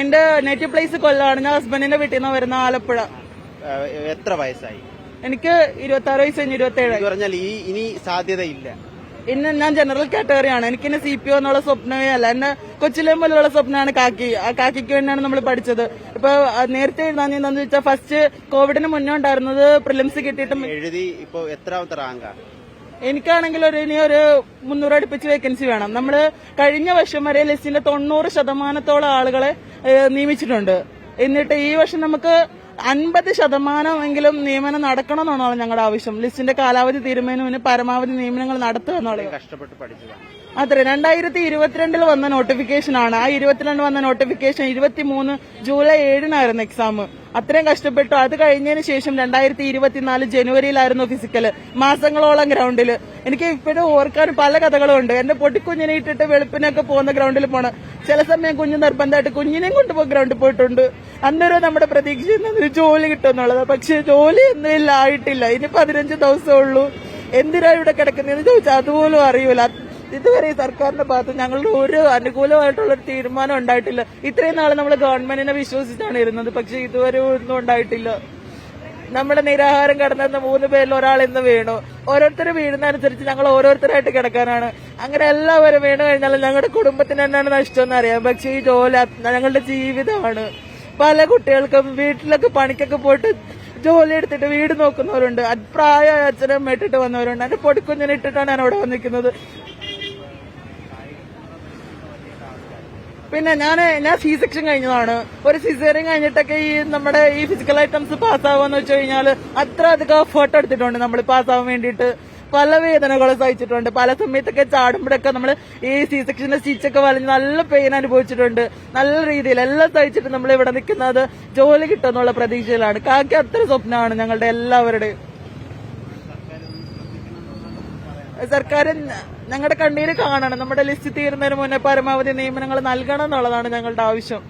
എന്റെ native place കൊല്ലമാണ് ഞാൻ ഹസ്ബൻഡിന്റെ വീട്ടിൽ നിന്ന് വരുന്ന ആലപ്പുഴ. എത്ര വയസ്സായി? എനിക്ക് ഇരുപത്തി ആറ് വയസ്സ് കഴിഞ്ഞ് ഇരുപത്തി ഏഴ് പറഞ്ഞാൽ ഈ ഇനി സാധ്യതയില്ല. ഇന്ന് ഞാൻ ജനറൽ കാറ്റഗറിയാണ് എനിക്ക് സി പി ഒ എന്നുള്ള സ്വപ്നമേ അല്ല. എന്നെ കൊച്ചിലേം പോലുള്ള സ്വപ്നമാണ് കാക്കി. ആ കാക്കിക്ക് വേണ്ടിയാണ് നമ്മൾ പഠിച്ചത്. ഇപ്പൊ നേരത്തെ എഴുതാൻ എന്താണെന്ന് വെച്ചാൽ ഫസ്റ്റ് കോവിഡിന് മുന്നേ ഉണ്ടായിരുന്നത് പ്രിലിംസ് കിട്ടിയിട്ട് എഴുതി ഇപ്പൊ എത്രാമത്തെ റാങ്കാ എനിക്കാണെങ്കിൽ ഒരു ഇനി ഒരു മുന്നൂറ് അടുപ്പിച്ച് വേക്കൻസി വേണം. നമ്മൾ കഴിഞ്ഞ വർഷം വരെ ലിസ്റ്റിന്റെ തൊണ്ണൂറ് ശതമാനത്തോളം ആളുകളെ നിയമിച്ചിട്ടുണ്ട്. എന്നിട്ട് ഈ വർഷം നമുക്ക് അൻപത് ശതമാനമെങ്കിലും നിയമനം നടക്കണം എന്നാണ് ഞങ്ങളുടെ ആവശ്യം. ലിസ്റ്റിന്റെ കാലാവധി തീരുമാനം മുന്നേ പരമാവധി നിയമനങ്ങൾ നടത്തുക എന്നുള്ളത് അത്ര രണ്ടായിരത്തി ഇരുപത്തിരണ്ടിൽ വന്ന നോട്ടിഫിക്കേഷൻ ആണ് ആ ഇരുപത്തിരണ്ട് വന്ന നോട്ടിഫിക്കേഷൻ ഇരുപത്തിമൂന്ന് ജൂലൈ ഏഴിനായിരുന്നു എക്സാം. അത്രയും കഷ്ടപ്പെട്ടു. അത് കഴിഞ്ഞതിന് ശേഷം രണ്ടായിരത്തി ഇരുപത്തിനാല് ജനുവരിയിലായിരുന്നു ഫിസിക്കൽ. മാസങ്ങളോളം ഗ്രൗണ്ടിൽ എനിക്ക് ഇപ്പോഴും ഓർക്കാൻ പല കഥകളും ഉണ്ട് എന്റെ പൊട്ടിക്കുഞ്ഞിനെ ഇട്ടിട്ട് വെളുപ്പിനൊക്കെ പോകുന്ന ഗ്രൗണ്ടിൽ പോണ്. ചില സമയം കുഞ്ഞ് നിർബന്ധമായിട്ട് കുഞ്ഞിനെയും കൊണ്ടുപോയി ഗ്രൗണ്ടിൽ പോയിട്ടുണ്ട്. അന്നേരം നമ്മുടെ പ്രതീക്ഷ എന്നത് ജോലി കിട്ടുമെന്നുള്ളത്. പക്ഷെ ജോലി എന്നില്ല ആയിട്ടില്ല. ഇനി പതിനഞ്ച് ദിവസമേ ഉള്ളൂ എന്തിനാ ഇവിടെ കിടക്കുന്നതെന്ന് ചോദിച്ചാൽ അതുപോലും അറിയൂല. ഇതുവരെ സർക്കാരിന്റെ ഭാഗത്ത് ഞങ്ങളുടെ ഒരു അനുകൂലമായിട്ടുള്ള ഒരു തീരുമാനം ഉണ്ടായിട്ടില്ല. ഇത്രയും നാൾ നമ്മൾ ഗവൺമെന്റിനെ വിശ്വസിച്ചാണ് ഇരുന്നത്. പക്ഷെ ഇതുവരെ ഒന്നും ഉണ്ടായിട്ടില്ല. നമ്മുടെ നിരാഹാരം കിടന്നിരുന്ന മൂന്ന് പേരിൽ ഒരാൾ ഇന്ന് വീണു. ഓരോരുത്തർ വീഴുന്നതനുസരിച്ച് ഞങ്ങൾ ഓരോരുത്തരായിട്ട് കിടക്കാനാണ്. അങ്ങനെ എല്ലാവരും വീണു കഴിഞ്ഞാൽ ഞങ്ങളുടെ കുടുംബത്തിന് തന്നെയാണ് നഷ്ടം എന്നറിയാം പക്ഷെ ഈ ജോലി ഞങ്ങളുടെ ജീവിതമാണ്. പല കുട്ടികൾക്കും വീട്ടിലൊക്കെ പണിക്കൊക്കെ പോയിട്ട് ജോലി എടുത്തിട്ട് വീട് നോക്കുന്നവരുണ്ട്. പ്രായമായ അച്ഛനും ഇട്ടിട്ട് വന്നവരുണ്ട്. എന്റെ പൊടിക്കുഞ്ഞിനെ ഇട്ടിട്ടാണ് ഞാൻ അവിടെ വന്നിരിക്കുന്നത്. പിന്നെ ഞാൻ ഞാൻ സി സെക്ഷൻ കഴിഞ്ഞതാണ്. ഒരു സിസേറിയൻ കഴിഞ്ഞിട്ടൊക്കെ ഈ നമ്മുടെ ഈ ഫിസിക്കൽ ഐറ്റംസ് പാസ്സാവാന്ന് വെച്ച് കഴിഞ്ഞാൽ അത്ര അധികം എഫേർട്ട് എടുത്തിട്ടുണ്ട് നമ്മൾ പാസ്സാവാൻ വേണ്ടിയിട്ട്. പല വേദനകളും സഹിച്ചിട്ടുണ്ട്. പല സമയത്തൊക്കെ ചാടുമ്പോഴൊക്കെ നമ്മൾ ഈ സി സെക്ഷന്റെ സ്റ്റിച്ചൊക്കെ വലിഞ്ഞ് നല്ല പെയിൻ അനുഭവിച്ചിട്ടുണ്ട്. നല്ല രീതിയിൽ എല്ലാം സഹിച്ചിട്ട് നമ്മൾ ഇവിടെ നിൽക്കുന്നത് ജോലി കിട്ടുമെന്നുള്ള പ്രതീക്ഷയിലാണ്. കാക്കി അത്ര സ്വപ്നമാണ് ഞങ്ങളുടെ എല്ലാവരുടെയും. സർക്കാർ ഞങ്ങളുടെ കണ്ണീര് കാണണം. നമ്മുടെ ലിസ്റ്റ് തീരുന്നതിന് മുന്നേ പരമാവധി നിയമനങ്ങൾ നൽകണം എന്നുള്ളതാണ് ഞങ്ങളുടെ ആവശ്യം.